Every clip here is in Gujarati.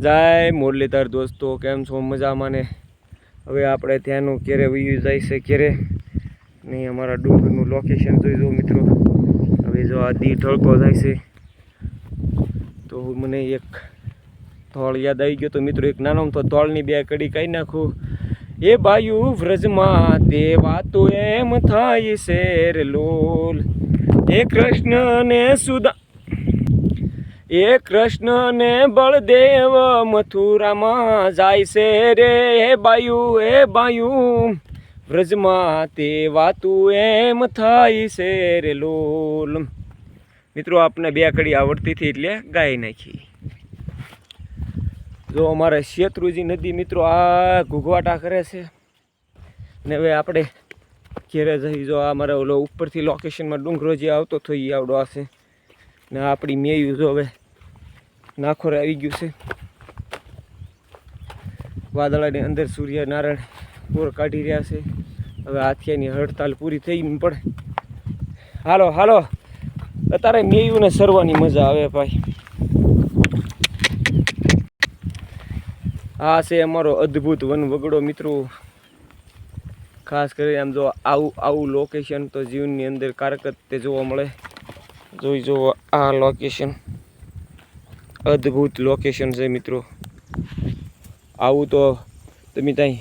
જય મુરલીધર દોસ્તો, કેમ છો? મજામાં ને? હવે આપણે ત્યાંનું ક્યારે વયું જાય છે, ક્યારે? નહીં અમારા ડુંગરનું લોકેશન જોઈ જો મિત્રો. હવે જો આ દી ઢળકો થાય છે. તો મને એક થોળ યાદ આવી ગયો તો મિત્રો, એક નાનો તો તોળની બે કડી કાઢી નાખું. એ બાયુ વ્રજમાં તે વાતો એમ થાય શેર લોલ. એ કૃષ્ણ ને સુદા એ કૃષ્ણ ને બળદેવ મથુરામાં જાય છે રે, હે બાયુ હે બાયુ. વ્રજમાં તે વાતું એમ થાય છે રે લોલ. મિત્રો, આપને બે કડી આવડતી હતી એટલે ગાઈ નાખી. જો અમારે શેત્રુજી નદી મિત્રો આ ઘૂઘવાટા કરે છે. ને હવે આપણે ઘેરે જઈ જો આ મારે ઓલો ઉપરથી લોકેશનમાં ડુંગરો જે આવતો થઈ એ આવડો હશે. ને આપણી મેયું જો હવે નાખોરે આવી ગયું છે. વાદળાની અંદર સૂર્યનારાયણ પૂર કાઢી રહ્યા છે. હવે હાથિયાની હડતાલ પૂરી થઈ પડે હાલો હાલો. અત્યારે મેયુંને સરવાની મજા આવે ભાઈ. આ છે અમારો અદ્ભુત વન વગડો મિત્રો. ખાસ કરીને આમ જો આવું આવું લોકેશન તો જીવનની અંદર કારકત તે જોવા મળે. જોઈ જુઓ આ લોકેશન અદ્ભુત લોકેશન છે મિત્રો. આવું તો તમે ત્યાં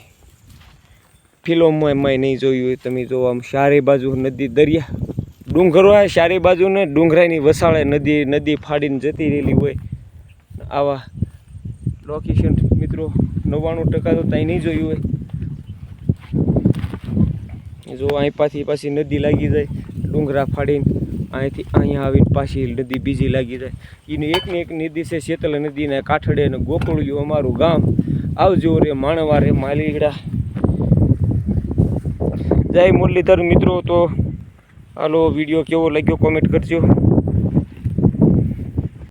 ફિલ્મમાં એમાં નહીં જોયું હોય. તમે જો આમ ચારે બાજુ નદી, દરિયા, ડુંગરો હોય, ચારે બાજુ ને ડુંગરાની વસાળે નદી નદી ફાડીને જતી રહેલી હોય. આવા લોકેશન મિત્રો, નવ્વાણું ટકા તો ત્યાં નહીં જોયું હોય. જો અહીં પાછી પાછી નદી લાગી જાય, ડુંગરા ફાડીને અહીંથી અહીંયા આવીને પાછી નદી બીજી લાગી જાય. એની એકની એક નદી છે શેતલ નદીને કાંઠડે અને ગોકળિયું અમારું ગામ. આવજો રે માણવા રે માલીગડા જય મુરલીધર મિત્રો, તો હાલો વીડિયો કેવો લાગ્યો કોમેન્ટ કરજો.